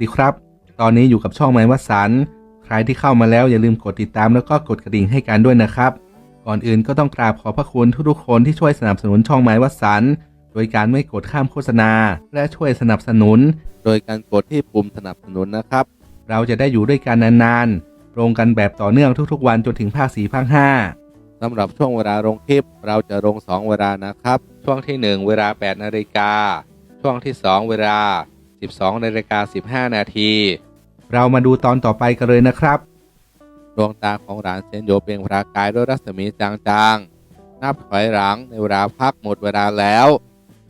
ดีครับ ตอนนี้อยู่กับช่องไม้วัดสัน ใครที่เข้ามาแล้วอย่าลืมกดติดตามแล้วก็กดกระดิ่งให้กันด้วยนะครับ ก่อนอื่นก็ต้องกราบขอบพระคุณทุกๆคนที่ช่วยสนับสนุนช่องไม้วัดสัน โดยการไม่กดข้ามโฆษณา และช่วยสนับสนุน โดยการกดที่ปุ่มสนับสนุนนะครับ เราจะได้อยู่ด้วยกันนานๆ ลงกันแบบต่อเนื่องทุกๆ วันจนถึงภาคสี่ภาคห้าสำหรับช่วงเวลาลงคลิปเราจะลง 2 เวลานะครับ ช่วงที่ 1 เวลา 8 นาฬิกา ช่วงที่ 2 เวลา 12นาฬิกา15 นาที เรามาดูตอนต่อไปกันเลยนะครับ ดวงตาของหลานเซนโยเปล่งประกายด้วยรัศมีจางๆ นับถอยหลังในเวลาพักหมดเวลาแล้ว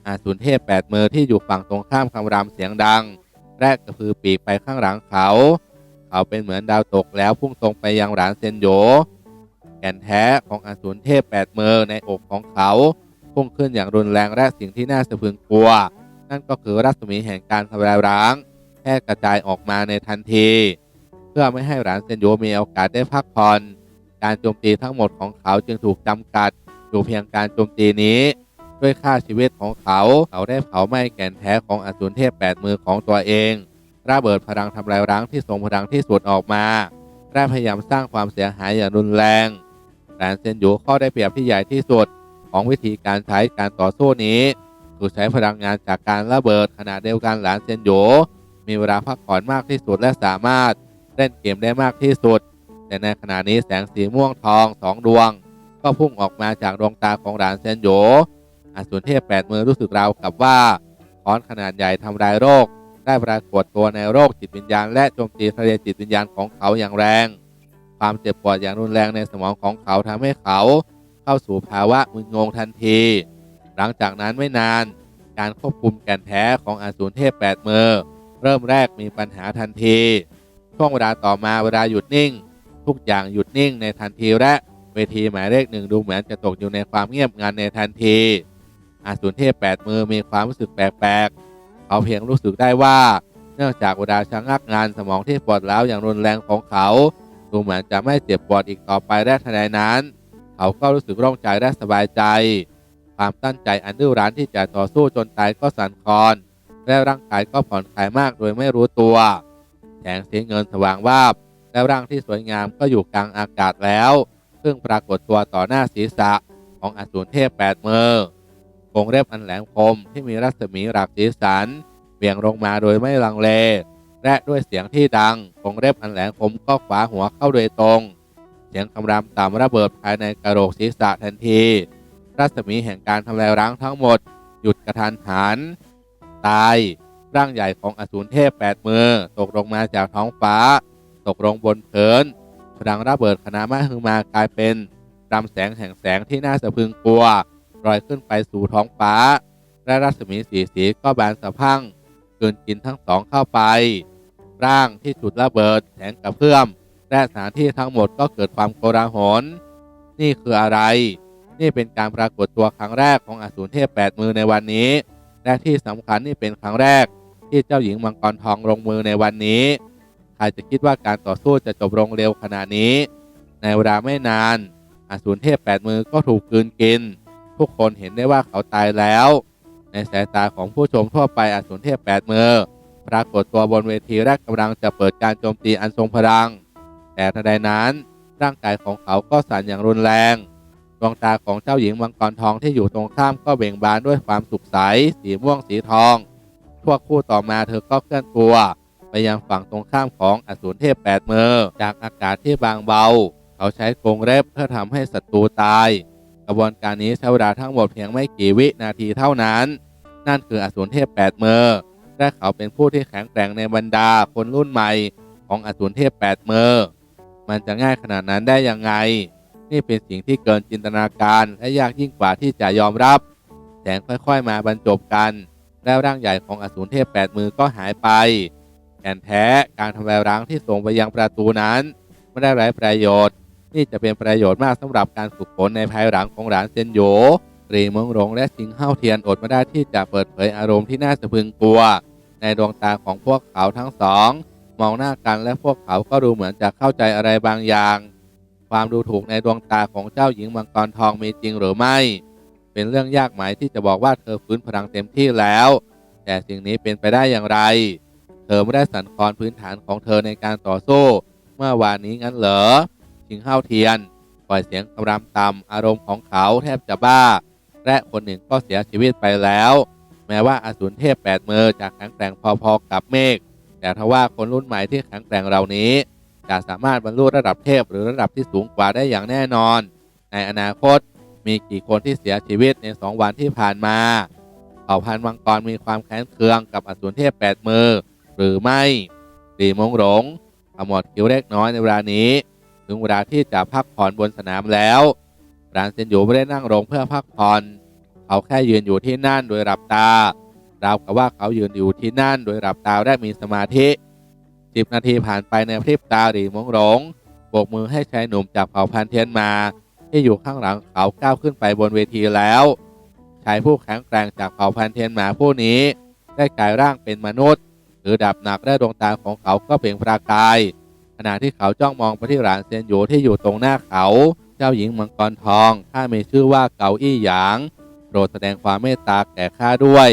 อาสูรเทพแปดมือที่อยู่ฝั่งตรงข้ามคำรามเสียงดัง แรกกระพือปีกไปข้างหลังเขา เขาเป็นเหมือนดาวตกแล้วพุ่งตรงไปยังหลานเซนโยแก่นแท้ของอสูรเทพแปดมือในอกของเขา พุ่งขึ้นอย่างรุนแรงและสิ่งที่น่าสะพรึงกลัว นั่นก็คือรัศมีแห่งการทำลายร้างแพร่กระจายออกมาในทันที เพื่อไม่ให้หลานเซนโยมีโอกาสได้พักผ่อนการโจมตีทั้งหมดของเขาจึงถูกจำกัด อยู่เพียงการโจมตีนี้ ด้วยค่าชีวิตของเขาเขาได้เผาไหม้แก่นแท้ของอสูรเทพแปดมือของตัวเองระเบิดพลังทำลายร้างที่ทรงพลังที่สุดออกมาและพยายามสร้างความเสียหายอย่างรุนแรงหลานเซนโยข้อได้เปรียบที่ใหญ่ที่สุดของวิธีการใช้การต่อสู้นี้ คือใช้พลังงานจากการระเบิดขณะเดียวกันหลานเซนโยมีเวลาพักผ่อนมากที่สุดและสามารถเล่นเกมได้มากที่สุด แต่ในขณะนี้แสงสีม่วงทองสองดวง ก็พุ่งออกมาจากดวงตาของหลานเซนโยอสูรเทพแปดมือรู้สึกราวกับว่าค้อนขนาดใหญ่ทำลายโรค ได้ปรากฏตัวในโรคจิตวิญญาณ และโจมตีทะเลจิตวิญญาณของเขาอย่างแรง ความเจ็บปวดอย่างรุนแรงในสมองของเขาทำให้เขาเข้าสู่ภาวะมึนงงทันที หลังจากนั้นไม่นาน การควบคุมแก่นแท้ของอสูรเทพแปดมือเริ่มแรกมีปัญหาทันที ช่วงเวลาต่อมาเวลาหยุดนิ่ง ทุกอย่างหยุดนิ่งในทันทีและเวทีหมายเลขหนึ่งดูเหมือนจะตกอยู่ในความเงียบงันในทันทีอาสูรเทพแปดมือมีความรู้สึกแปลกๆ เขาเพียงรู้สึกได้ว่า เนื่องจากเวลาชะงักงานสมองที่ปวดร้าวอย่างรุนแรงของเขา ดูเหมือนจะไม่เจ็บปวดอีกต่อไปและทันใดนั้น เขาก็รู้สึกโล่งใจและสบายใจ ความตั้งใจอันดื้อรั้นที่จะต่อสู้จนตายก็สั่นคลอน และร่างกายก็ผ่อนคลายมากโดยไม่รู้ตัว แสงสีเงินสว่างวาบ และร่างที่สวยงามก็อยู่กลางอากาศแล้ว ซึ่งปรากฏตัวต่อหน้าศีรษะของอสูรเทพแปดมือกรงเล็บอันแหลมคมที่มีรัศมีหลากสีสันเบี่ยงลงมาโดยไม่ลังเล และด้วยเสียงที่ดังกรงเล็บอันแหลมคมก็ขวาหัวเข้าโดยตรง เสียงคำรามต่ำระเบิดภายในกระโหลกศีรษะทันที รัศมีแห่งการทำลายร้างทั้งหมด หยุดกระทันหัน ตายร่างใหญ่ของอสูรเทพแปดมือ ตกลงมาจากท้องฟ้า ตกลงบนเผินพลังระเบิดคณะมาฮึงมากลายเป็นรำแสงแห่งแสงที่น่าสะพึงกลัวลอยขึ้นไปสู่ท้องฟ้า และรัศมีสีสีก็บานสะพังกลืนกินทั้งสองเข้าไป ร่างที่จุดระเบิดแสงกระเพื่อมและสถานที่ทั้งหมดก็เกิดความโกลาหลนี่คืออะไร นี่เป็นการปรากฏตัวครั้งแรกของอสูรเทพแปดมือในวันนี้ และที่สำคัญนี่เป็นครั้งแรก ที่เจ้าหญิงมังกรทองลงมือในวันนี้ใครจะคิดว่าการต่อสู้จะจบลงเร็วขนาดนี้ ในเวลาไม่นานอสูรเทพแปดมือก็ถูกกลืนกิน ทุกคนเห็นได้ว่าเขาตายแล้ว ในสายตาของผู้ชมทั่วไปอสูรเทพแปดมือปรากฏตัวบนเวทีและกำลังจะเปิดการโจมตีอันทรงพลัง แต่ทันใดนั้นร่างกายของเขาก็สั่นอย่างรุนแรง ดวงตาของเจ้าหญิงมังกรทองที่อยู่ตรงข้ามก็เบ่งบานด้วยความสุขใส สีม่วงสีทองชั่วคู่ต่อมาเธอก็เคลื่อนตัว ไปยังฝั่งตรงข้ามของอสูรเทพแปดมือจากอากาศที่บางเบา เขาใช้กรงเล็บเพื่อทำให้ศัตรูตาย กระบวนการนี้ใช้เวลาทั้งหมดเพียงไม่กี่วินาทีเท่านั้น นั่นคืออสูรเทพแปดมือและเขาเป็นผู้ที่แข็งแกร่งในบรรดาคนรุ่นใหม่ของอสูรเทพแปดมือมันจะง่ายขนาดนั้นได้ยังไง นี่เป็นสิ่งที่เกินจินตนาการและยากยิ่งกว่าที่จะยอมรับ แสงค่อยๆมาบรรจบกัน แล้วร่างใหญ่ของอสูรเทพแปดมือก็หายไปแก่นแท้การทำลายร้างที่ส่งไปยังประตูนั้น ไม่ได้ไร้ประโยชน์ นี่จะเป็นประโยชน์มากสำหรับการฝึกฝนในภายหลังของหลานเซนโยรีมงหลงและสิงเฮ้าเทียนอดไม่ได้ที่จะเปิดเผยอารมณ์ที่น่าสะพึงกลัว ในดวงตาของพวกเขาทั้งสอง มองหน้ากันและพวกเขาก็ดูเหมือนจะเข้าใจอะไรบางอย่าง ความดูถูกในดวงตาของเจ้าหญิงมังกรทองมีจริงหรือไม่ เป็นเรื่องยากไหมที่จะบอกว่าเธอฟื้นพลังเต็มที่แล้ว แต่สิ่งนี้เป็นไปได้อย่างไร เธอไม่ได้สั่นคลอนพื้นฐานของเธอในการต่อสู้ เมื่อวานนี้งั้นเหรอชิงเฮ้าเทียนปล่อยเสียงคำรามต่ำอารมณ์ของเขาแทบจะบ้า และคนหนึ่งก็เสียชีวิตไปแล้ว แม้ว่าอสูรเทพแปดมือจะแข็งแกร่งพอๆกับเมฆแต่ทว่าคนรุ่นใหม่ที่แข็งแกร่งเหล่านี้ จะสามารถบรรลุระดับเทพหรือระดับที่สูงกว่าได้อย่างแน่นอน ในอนาคตมีกี่คนที่เสียชีวิตในสองวันที่ผ่านมาเผ่าพันธุ์มังกรมีความแค้นเคืองกับอสูรเทพแปดมือ หรือไม่ดีมงหลงขมวดคิ้วเล็กน้อยในเวลานี้ ถึงเวลาที่จะพักผ่อนบนสนามแล้วรานเซนอยู่ไม่ได้นั่งลงเพื่อพักผ่อนเขาแค่ยืนอยู่ที่นั่นโดยหลับตาราวกับว่าเขายืนอยู่ที่นั่นโดยหลับตาและมีสมาธิ สิบนาทีผ่านไปในพริบตาหรีมงหลงโบกมือให้ชายหนุ่มจากเผ่าพันธ์เทียนมา ที่อยู่ข้างหลังเขาก้าวขึ้นไปบนเวทีแล้วชายผู้แข็งแกร่งจากเผ่าพันธ์เทียนหมาผู้นี้ ได้กลายร่างเป็นมนุษย์ถือดาบหนักและดวงตาของเขาก็เปล่งประกาย ขณะที่เขาจ้องมองไปที่หลานเซียนหยูที่อยู่ตรงหน้าเขา เจ้าหญิงมังกรทองข้ามีชื่อว่าเกาอี้หยางโปรดแสดงความเมตตาแก่ข้าด้วย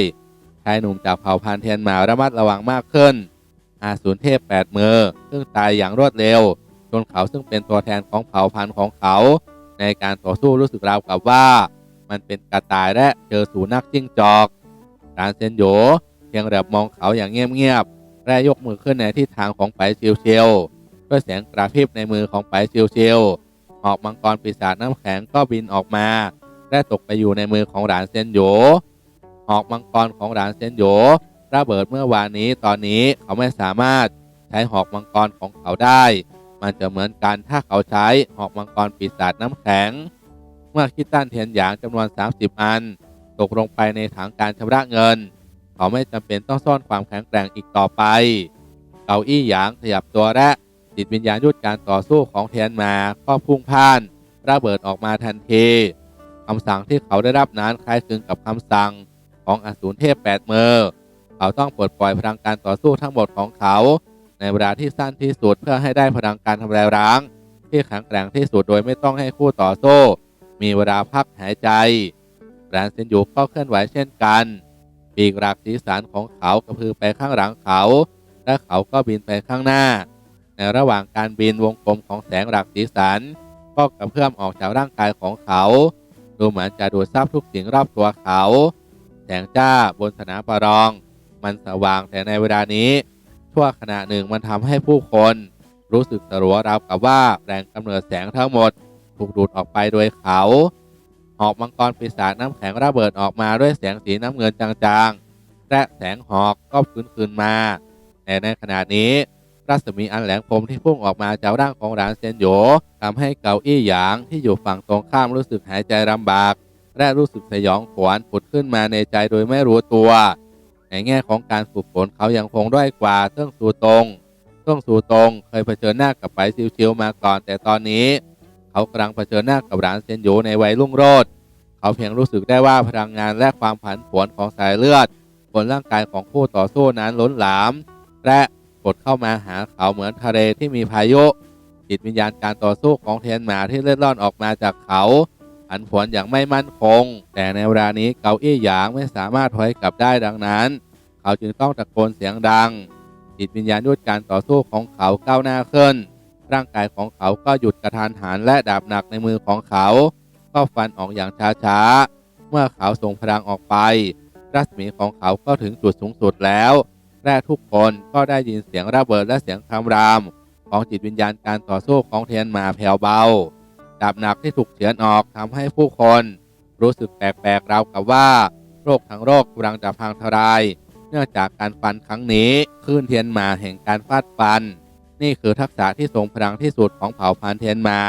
ชายหนุ่มจากเผ่าพันธ์เทียนหมาระมัดระวังมากขึ้น อาสูรเทพแปดมือ ซึ่งตายอย่างรวดเร็วจนเขาซึ่งเป็นตัวแทนของเผ่าพันธุ์ของเขา ในการต่อสู้รู้สึกราวกับว่า มันเป็นกระต่ายและเจอสูนักจิ้งจอกรานเซนโยเพียงแอบมองเขาอย่างเงียบๆและยกมือขึ้นในทิศทางของไปเชียวเชียวด้วยแสงกระพริบในมือของไปเชียวเชียวหอกมังกรปีศาจน้ำแข็งก็บินออกมาและตกไปอยู่ในมือของหลานเซนโยหอกมังกรของหลานเซนโย ระเบิดเมื่อวานนี้ตอนนี้เขาไม่สามารถใช้หอกมังกรของเขาได้ มันจะเหมือนกันถ้าเขาใช้หอกมังกรปีศาจน้ำแข็ง เมื่อคิดตันเทียนหยางจำนวน 30 อัน ตกลงไปในถังการชำระเงิน เขาไม่จำเป็นต้องซ่อนความแข็งแกร่งอีกต่อไป เกาอี้หยางขยับตัวและจิตวิญญาณยุทธการต่อสู้ของเทียนมาก็พุ่งพ่าน ระเบิดออกมาทันทีคำสั่งที่เขาได้รับนั้นคล้ายคลึงกับคำสั่งของอสูรเทพแปดมือ เขาต้องปลดปล่อยพลังการต่อสู้ทั้งหมดของเขา ในเวลาที่สั้นที่สุดเพื่อให้ได้พลังการทำลายล้าง ที่แข็งแกร่งที่สุดโดยไม่ต้องให้คู่ต่อสู้ มีเวลาพักหายใจแบรนด์เซนยูก็เคลื่อนไหวเช่นกันปีกหลักสีสันของเขากระพือไปข้างหลังเขา และเขาก็บินไปข้างหน้า ในระหว่างการบินวงกลมของแสงหลักสีสันก็กระเพื่อมออกจากร่างกายของเขา ดูเหมือนจะดูดซับทุกสิ่งรอบตัวเขา แสงจ้าบนสนามประลอง มันสว่างแต่ในเวลานี้ ชั่วขณะหนึ่งมันทำให้ผู้คน รู้สึกสลัวราวกับว่าแรงกำเนิดแสงทั้งหมด ถูกดูดออกไปโดยเขาหอกมังกรปีศาจน้ำแข็งระเบิดออกมาด้วยแสงสีน้ำเงินจางๆ และแสงหอกก็ฟื้นคืนมา แต่ในขณะนี้รัศมีอันแหลมคมที่พุ่งออกมาจากร่างของหลานเซนโยทำให้เกาอี้หยางที่อยู่ฝั่งตรงข้ามรู้สึกหายใจลำบาก และรู้สึกสยองขวัญผุดขึ้นมาในใจโดยไม่รู้ตัว ในแง่ของการฝึกฝนเขายังคงด้อยกว่าเติ้งสูตรงเติ้งสูตรงเคยเผชิญหน้ากับไปซิวๆมาก่อน แต่ตอนนี้ เขากำลังเผชิญหน้ากับหลานเซนโยในวัยรุ่งโรจน์เขาเพียงรู้สึกได้ว่าพลังงานและความผันผวนของสายเลือดบนร่างกายของผู้ต่อสู้นั้นล้นหลาม และกดเข้ามาหาเขาเหมือนทะเลที่มีพายุจิตวิญญาณการต่อสู้ของเทียนหมาที่เลื่นล่อนออกมาจากเขาผันผวนอย่างไม่มั่นคง แต่ในเวลานี้เกาอี้หยางไม่สามารถถอยกลับได้ดังนั้น เขาจึงต้องตะโกนเสียงดัง จิตวิญญาณยุทธการต่อสู้ของเขาก้าวหน้าขึ้น ร่างกายของเขาก็หยุดกระทานหันและดาบหนักในมือของเขาก็ฟันออกอย่างช้าๆ เมื่อเขาส่งพลังออกไป รัศมีของเขาก็ถึงจุดสูงสุดแล้วและทุกคนก็ได้ยินเสียงระเบิดและเสียงคำราม ของจิตวิญญาณการต่อสู้ของเทียนหมาแผ่วเบา ดาบหนักที่ถูกเฉือนออกทำให้ผู้คน รู้สึกแปลกๆราวกับว่า โรคทั้งโรคกำลังจะพังทลาย เนื่องจากการฟันครั้งนี้คลื่นเทียนมาแห่งการฟาดฟัน นี่คือทักษะที่ทรงพลังที่สุดของเผ่าพันธุ์เทียนมา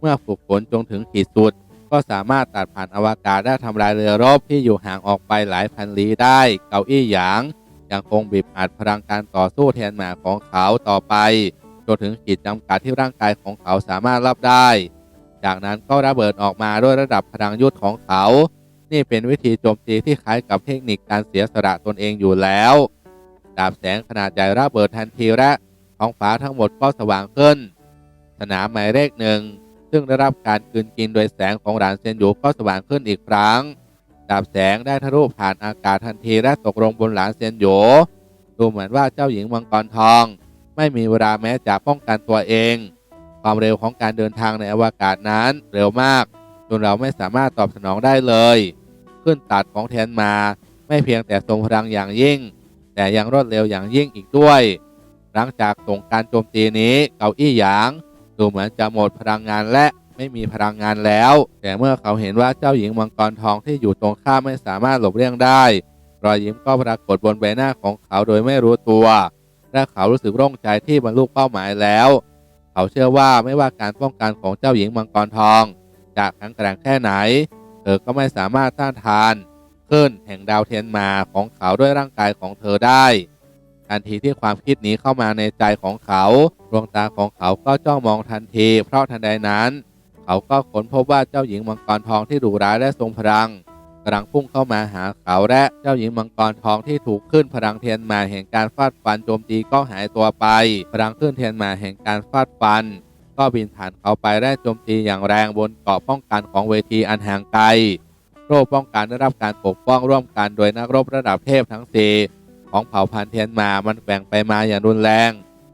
เมื่อฝึกฝนจนถึงขีดสุด ก็สามารถตัดผ่านอวกาศและทำลายเรือรบที่อยู่ห่างออกไปหลายพันลี้ได้ เกาอี้หยางยังคงบีบอัดพลังการต่อสู้แทนหมาของเขาต่อไปจนถึงขีดจำกัดที่ร่างกายของเขาสามารถรับได้ จากนั้นก็ระเบิดออกมาด้วยระดับพลังยุทธของเขา นี่เป็นวิธีโจมตีที่คล้ายกับเทคนิคการเสียสละตนเองอยู่แล้ว ดาบแสงขนาดใหญ่ระเบิดทันทีและท้องฟ้าทั้งหมดก็สว่างขึ้น สนามหมายเลขหนึ่งซึ่งได้รับการกืนกินโดยแสงของหลานเซียนหยูก็สว่างขึ้นอีกครั้ง ดาบแสงได้ทะลุผ่านอากาศทันทีและตกลงบนหลานเซียนโหยดูเหมือนว่าเจ้าหญิงมังกรทอง ไม่มีเวลาแม้จะป้องกันตัวเอง ความเร็วของการเดินทางในอวกาศนั้นเร็วมาก จนเราไม่สามารถตอบสนองได้เลย ขึ้นตัดของแทนมา ไม่เพียงแต่ทรงพลังอย่างยิ่ง แต่ยังรวดเร็วอย่างยิ่งอีกด้วย หลังจากส่งการโจมตีนี้เกาอี้หยางดูเหมือนจะหมดพลังงานและไม่มีพลังงานแล้ว แต่เมื่อเขาเห็นว่าเจ้าหญิงมังกรทองที่อยู่ตรงข้ามไม่สามารถหลบเลี่ยงได้ รอยยิ้มก็ปรากฏบนใบหน้าของเขาโดยไม่รู้ตัว และเขารู้สึกโล่งใจที่บรรลุเป้าหมายแล้ว เขาเชื่อว่าไม่ว่าการป้องกันของเจ้าหญิงมังกรทอง จะแข็งแกร่งแค่ไหน เธอก็ไม่สามารถต้านทานขึ้นแห่งดาวเทียนมาของเขาด้วยร่างกายของเธอได้ทันทีที่ความคิดนี้เข้ามาในใจของเขาดวงตาของเขาก็จ้องมองทันที เพราะทันใดนั้น เขาก็ค้นพบว่าเจ้าหญิงมังกรทองที่ดุร้ายและทรงพลังกำลังพุ่งเข้ามาหาเขาและเจ้าหญิงมังกรทองที่ถูกขึ้นพลังเทียนมาแห่งการฟาดฟันโจมตีก็หายตัวไป พลังขึ้นเทียนมาแห่งการฟาดฟัน ก็บินผ่านเขาไปและโจมตีอย่างแรงบนเกาะป้องกันของเวทีอันห่างไกลโล่ป้องกันได้รับการปกป้องร่วมกันโดยนักรบระดับเทพทั้งสี่ของเผ่าพันธุ์เทียนมามันแกว่งไปมาอย่างรุนแรง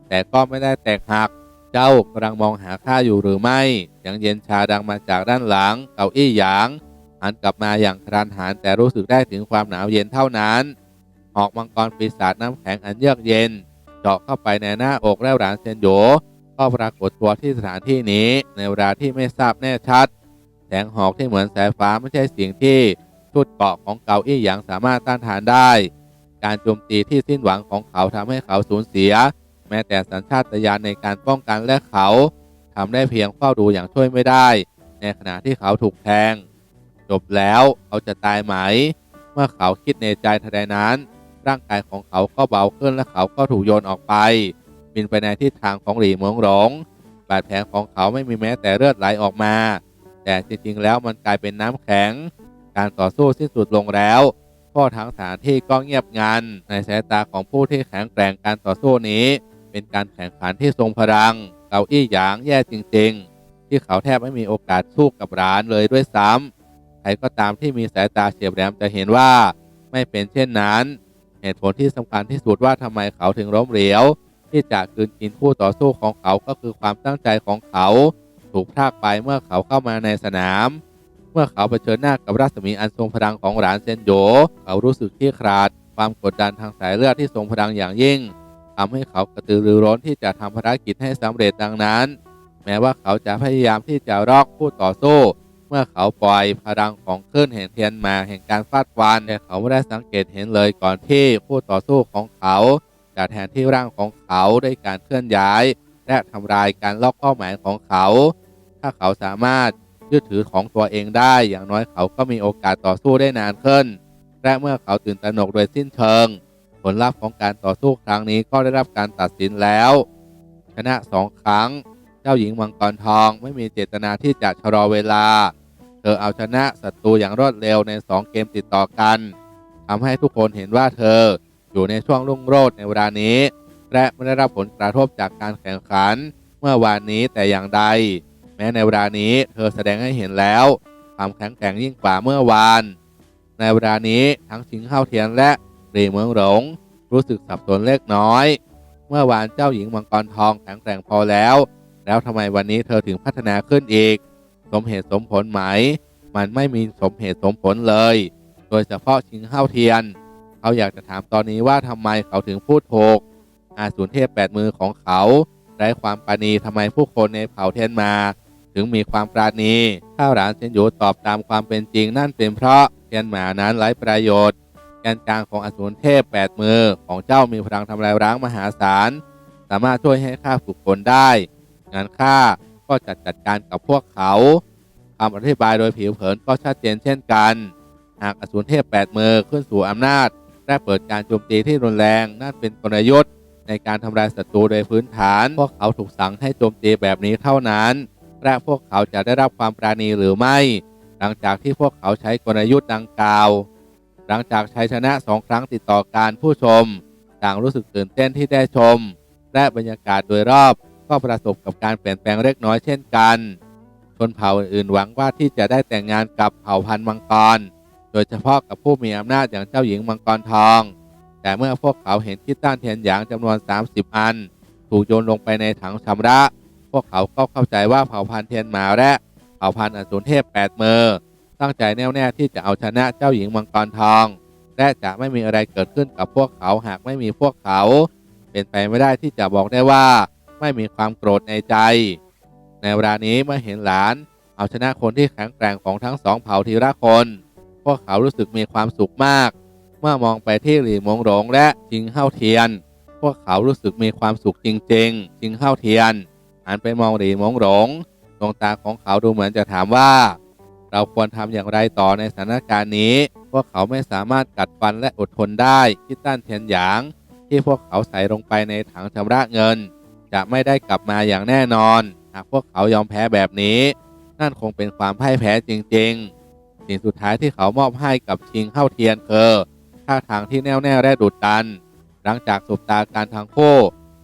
แต่ก็ไม่ได้แตกหัก เจ้ากำลังมองหาข้าอยู่หรือไม่เสียงเย็นชาดังมาจากด้านหลังเก้าอี้หยางหันกลับมาอย่างกระทันหันแต่รู้สึกได้ถึงความหนาวเย็นเท่านั้นหอกมังกรปีศาจน้ำแข็งอันเยือกเย็น เจาะเข้าไปในหน้าอกแล้วหลานเซนโย ก็ปรากฏตัวที่สถานที่นี้ในเวลาที่ไม่ทราบแน่ชัด แสงหอกที่เหมือนสายฟ้าไม่ใช่สิ่งที่ชุดเกราะของเกาอี้หยางสามารถต้านทานได้ การโจมตีที่สิ้นหวังของเขาทำให้เขาสูญเสีย แม้แต่สัญชาตญาณในการป้องกันและเขาทำได้เพียงเฝ้าดูอย่างช่วยไม่ได้ ในขณะที่เขาถูกแทง จบแล้วเขาจะตายไหม เมื่อเขาคิดในใจทันใดนั้น ร่างกายของเขาก็เบาขึ้นและเขาก็ถูกโยนออกไป บินไปในทิศทางของหลีเมืองหลงบาดแผลของเขาไม่มีแม้แต่เลือดไหลออกมา แต่จริงๆแล้วมันกลายเป็นน้ำแข็ง การต่อสู้สิ้นสุดลงแล้วพ่อทั้งสถานที่ก็เงียบงันในสายตาของผู้ที่แข็งแกร่งการต่อสู้นี้ เป็นการแข่งขันที่ทรงพลังเกาอี้หยางแย่จริง ๆ ที่เขาแทบไม่มีโอกาสสู้กับร้านเลยด้วยซ้ำใครก็ตามที่มีสายตาเฉียบแหลมจะเห็นว่าไม่เป็นเช่นนั้น เหตุผลที่สำคัญที่สุดว่าทำไมเขาถึงล้มเหลว ที่จะคืนกินคู่ต่อสู้ของเขาก็คือความตั้งใจของเขาถูกพรากไปเมื่อเขาเข้ามาในสนาม เมื่อเขาเผชิญหน้ากับรัศมีอันทรงพลังของหลานเซนโยเขารู้สึกที่ขลาด ความกดดันทางสายเลือดที่ทรงพลังอย่างยิ่งทำให้เขากระตือรือร้นที่จะทำภารกิจให้สำเร็จดังนั้น แม้ว่าเขาจะพยายามที่จะรอกคู่ต่อสู้ เมื่อเขาปล่อยพลังของคลื่นแห่งเทียนมาแห่งการฟาดฟันแต่เขาไม่ได้สังเกตเห็นเลยก่อนที่คู่ต่อสู้ของเขา จะแทนที่ร่างของเขาด้วยการเคลื่อนย้าย และทำลายการล็อกเป้าหมายของเขา ถ้าเขาสามารถยึดถือของตัวเองได้ อย่างน้อยเขาก็มีโอกาสต่อสู้ได้นานขึ้น และเมื่อเขาตื่นตระหนกโดยสิ้นเชิง ผลลัพธ์ของการต่อสู้ครั้งนี้ก็ได้รับการตัดสินแล้ว ชนะสองครั้ง เจ้าหญิงมังกรทองไม่มีเจตนาที่จะชะลอเวลา เธอเอาชนะศัตรูอย่างรวดเร็วใน2เกมติดต่อกันทำให้ทุกคนเห็นว่าเธอ อยู่ในช่วงรุ่งโรจน์ในเวลานี้ และไม่ได้รับผลกระทบจากการแข่งขัน เมื่อวานนี้แต่อย่างใด แม้ในเวลานี้เธอแสดงให้เห็นแล้วความแข็งแกร่งยิ่งกว่าเมื่อวาน ในเวลานี้ทั้งชิงเข้าเทียนและหรีเมืองหลง รู้สึกสับสนเล็กน้อย เมื่อวานเจ้าหญิงมังกรทองแข็งแกร่งพอแล้ว แล้วทำไมวันนี้เธอถึงพัฒนาขึ้นอีก สมเหตุสมผลไหม มันไม่มีสมเหตุสมผลเลย โดยเฉพาะชิงเข้าเทียน เขาอยากจะถามตอนนี้ว่าทำไมเขาถึงพูดถูกอาสูรเทพแปดมือของเขาไร้ความปราณีทำไมผู้คนในเผ่าเทียนมา ถึงมีความปราณีถ้าหลานเซนโยตอบตามความเป็นจริงนั่นเป็นเพราะเทียนหมานั้นไร้ประโยชน์แกนกลางของอสูรเทพแปดมือของเจ้ามีพลังทำลายล้างมหาศาลสามารถช่วยให้ข้าฝึกฝนได้ งานข้าก็จัดจัดการกับพวกเขาคำอธิบายโดยผิวเผินก็ชัดเจนเช่นกัน หากอสูรเทพแปดมือขึ้นสู่อำนาจ และเปิดการโจมตีที่รุนแรง นั่นเป็นกลยุทธ์ในการทำลายศัตรูโดยพื้นฐาน พวกเขาถูกสั่งให้โจมตีแบบนี้เท่านั้น และพวกเขาจะได้รับความปราณีหรือไม่ หลังจากที่พวกเขาใช้กลยุทธ์ดังกล่าว หลังจากชัยชนะสองครั้งติดต่อการผู้ชม ต่างรู้สึกตื่นเต้นที่ได้ชม และบรรยากาศโดยรอบก็ประสบกับการเปลี่ยนแปลงเล็กน้อยเช่นกัน ชนเผ่าอื่นหวังว่าที่จะได้แต่งงานกับเผ่าพันธุ์มังกร โดยเฉพาะกับผู้มีอำนาจอย่างเจ้าหญิงมังกรทอง แต่เมื่อพวกเขาเห็นคิดต้านเทียนหยางจำนวน 30 อัน ถูกโยนลงไปในถังชำระ พวกเขาก็เข้าใจว่าเผ่าพันธุ์เทียนหมาและเผ่าพันธุ์อสูรเทพแปดมือตั้งใจแน่วแน่ที่จะเอาชนะเจ้าหญิงมังกรทอง และจะไม่มีอะไรเกิดขึ้นกับพวกเขาหากไม่มีพวกเขา เป็นไปไม่ได้ที่จะบอกได้ว่า ไม่มีความโกรธในใจ ในเวลานี้เมื่อเห็นหลาน เอาชนะคนที่แข็งแกร่งของทั้งสองเผ่าทีละคน วกเขารู้สึกมีความสุขมาก เมื่อมองไปที่หลี่มงหลงและจิงเฮ้าเทียน พวกเขารู้สึกมีความสุขจริง ๆ จิงเฮ้าเทียนหันไปมองหลี่มงหลงดวงตาของเขาดูเหมือนจะถามว่า เราควรทำอย่างไรต่อในสถานการณ์นี้ พวกเขาไม่สามารถกัดฟันและอดทนได้ที่ต้านเทียนหยาง ที่พวกเขาใส่ลงไปในถังชำระเงิน จะไม่ได้กลับมาอย่างแน่นอน หากพวกเขายอมแพ้แบบนี้ นั่นคงเป็นความพ่ายแพ้จริง ๆ สิ่งสุดท้ายที่เขามอบให้กับชิงเข้าเทียนคือท่าทางที่แน่วแน่และดุดัน หลังจากสบตาการทางคู่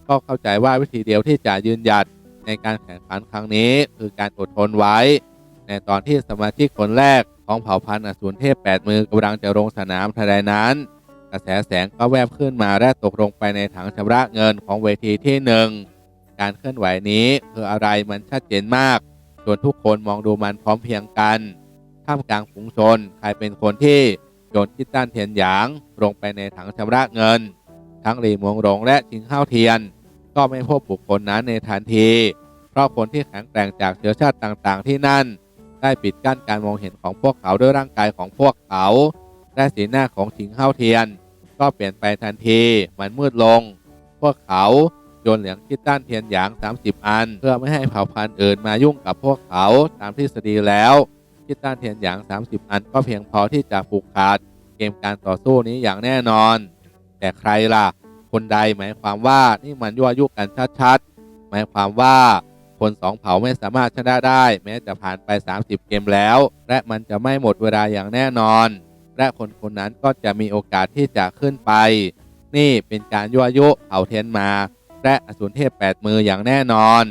ก็เข้าใจว่าวิธีเดียวที่จะยืนหยัดในการแข่งขันครั้งนี้คือการอดทนไว้ ในตอนที่สมาชิกคนแรกของเผ่าพันธุ์อสูรเทพแปดมือกำลังจะลงสนามทันใดนั้น กระแสแสงก็แวบขึ้นมาและตกลงไปในถังชำระเงินของเวทีที่หนึ่งการเคลื่อนไหวนี้คืออะไรมันชัดเจนมาก จนทุกคนมองดูมันพร้อมเพียงกัน ท่ามกลางฝูงชน ใครเป็นคนที่โยนคิดต้านเทียนหยาง ลงไปในถังชำระเงิน ทั้งหลีหมวงหลงและชิงข้าวเทียน ก็ไม่พบบุคคลนั้นในทันที เพราะคนที่แข็งแกร่งจากเชื้อชาติต่างๆ ที่นั่น ได้ปิดกั้นการมองเห็นของพวกเขาด้วยร่างกายของพวกเขาและสีหน้าของชิงข้าวเทียน ก็เปลี่ยนไปทันทีมันมืดลง พวกเขาโยนเหรียญคิดต้านเทียนหยาง 30 อัน เพื่อไม่ให้เผ่าพันธุ์อื่นมายุ่งกับพวกเขาตามทฤษฎีแล้ว คิดต้านเทียนหยาง 30 อัน ก็เพียงพอที่จะผูกขาดเกมการต่อสู้นี้อย่างแน่นอน แต่ใครล่ะ คนใดหมายความว่านี่มันยั่วยุกันชัดๆ หมายความว่าคนสองเผ่าไม่สามารถชนะได้ แม้จะผ่านไป 30 เกมแล้ว และมันจะไม่หมดเวลาอย่างแน่นอน และคนคนนั้นก็จะมีโอกาสที่จะขึ้นไป นี่เป็นการยั่วยุเผ่าเทียนมา และอสูรเทพแปดมืออย่างแน่นอน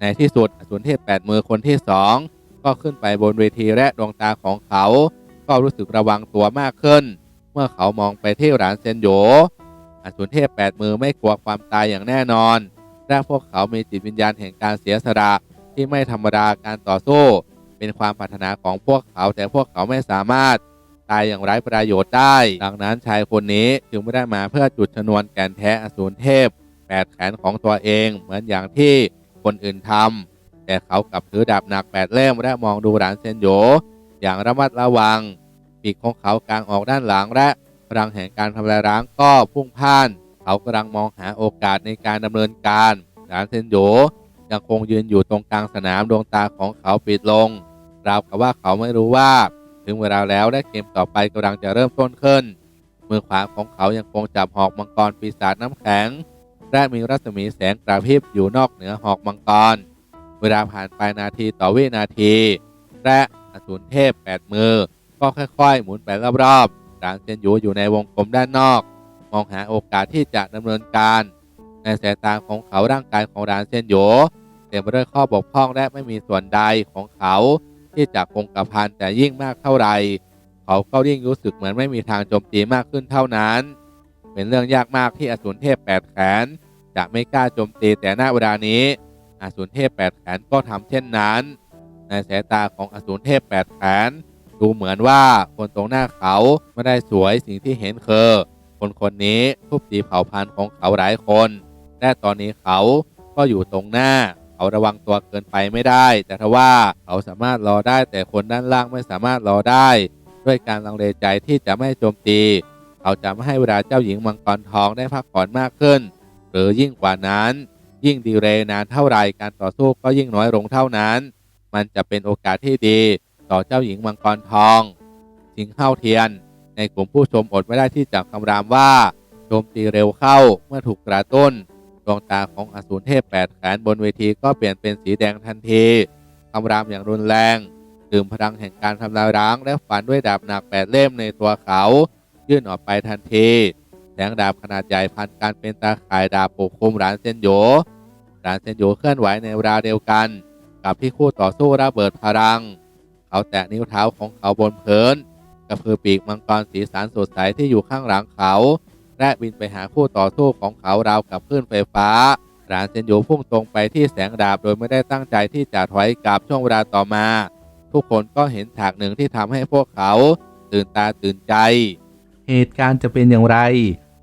ในที่สุดอสูรเทพแปดมือคนที่สอง ก็ขึ้นไปบนเวทีและดวงตาของเขา ก็รู้สึกระวังตัวมากขึ้น เมื่อเขามองไปที่หลานเซนโยอสูรเทพแปดมือไม่กลัวความตายอย่างแน่นอนและพวกเขามีจิตวิญญาณแห่งการเสียสละที่ไม่ธรรมดาการต่อสู้ เป็นความปรารถนาของพวกเขาแต่พวกเขาไม่สามารถตายอย่างไร้ประโยชน์ได้ ดังนั้นชายคนนี้จึงไม่ได้มาเพื่อจุดชนวนแก่นแท้อสูรเทพแปดแขนของตัวเองเหมือนอย่างที่คนอื่นทำ แต่เขากลับถือดาบหนักแปดเล่มและมองดูหลานเซนโยอย่างระมัดระวัง ปีกของเขากลางออกด้านหลังและพลังแห่งการทำลายล้างก็พุ่งพ่าน เขากำลังมองหาโอกาสในการดำเนินการหลานเซนโยยังคงยืนอยู่ตรงกลางสนามดวงตาของเขาปิดลงราวกับว่าเขาไม่รู้ว่า ถึงเวลาแล้วและเกมต่อไปกำลังจะเริ่มต้นขึ้น มือขวาของเขายังคงจับหอกมังกรปีศาจน้ำแข็งและมีรัศมีแสงกระพริบอยู่นอกเหนือหอกมังกร เวลาผ่านไปนาทีต่อวินาที และอสูรเทพแปดมือ ก็ค่อยๆ หมุนไปรอบๆหลานเซียนหยูอยู่ในวงกลมด้านนอก มองหาโอกาสที่จะดำเนินการ ในสายตาของเขาร่างกายของหลานเซียนหยูเต็มไปด้วยข้อบกพร่องและไม่มีส่วนใดของเขาที่จะคงกระพันแต่ยิ่งมากเท่าไหร่เขาก็ยิ่งรู้สึกเหมือนไม่มีทางโจมตีมากขึ้นเท่านั้น เป็นเรื่องยากมากที่อสูรเทพแปดแขนจะไม่กล้าโจมตีแต่หน้าเวลานี้ อสูรเทพแปดแขนก็ทำเช่นนั้น ในสายตาของอสูรเทพแปดแขนดูเหมือนว่าคนตรงหน้าเขาไม่ได้สวยสิ่งที่เห็นคือคนคนนี้ทุบตีเผ่าพันธุ์ของเขาหลายคน และตอนนี้เขาก็อยู่ตรงหน้า เขาระวังตัวเกินไปไม่ได้ แต่ทว่าเขาสามารถรอได้แต่คนด้านล่างไม่สามารถรอได้ ด้วยการลังเลใจที่จะไม่โจมตี เขาจะไม่ให้เวลาเจ้าหญิงมังกรทองได้พักผ่อนมากขึ้น หรือยิ่งกว่านั้น ยิ่งดีเรย์นานเท่าไรการต่อสู้ก็ยิ่งน้อยลงเท่านั้น มันจะเป็นโอกาสที่ดีต่อเจ้าหญิงมังกรทองสิงเข้าเทียน ในกลุ่มผู้ชมอดไม่ได้ที่จะคำรามว่าโจมตีเร็วเข้าเมื่อถูกกระตุ้นดวงตาของอสูรเทพแปดแขนบนเวทีก็เปลี่ยนเป็นสีแดงทันทีคำรามอย่างรุนแรงดื่มพลังแห่งการทำลายร้างและฝันด้วยดาบหนักแปดเล่มในตัวเขา ยื่นออกไปทันที งดาบขนาดใหญ่พันกันเป็นตาข่ายดาบปกคลุมหลานเซนโยหลานเซนโยเคลื่อนไหวในเวลาเดียวกัน กับที่คู่ต่อสู้ระเบิดพลัง เขาแตะนิ้วเท้าของเขาบนพื้นกระพือปีกมังกรสีสันสดใสที่อยู่ข้างหลังเขาและบินไปหาคู่ต่อสู้ของเขาราวกับคลื่นไฟฟ้าหลานเซนโยพุ่งตรงไปที่แสงดาบโดยไม่ได้ตั้งใจที่จะถอยกลับช่วงเวลาต่อมา ทุกคนก็เห็นฉากหนึ่งที่ทำให้พวกเขา ตื่นตาตื่นใจ เหตุการณ์จะเป็นอย่างไร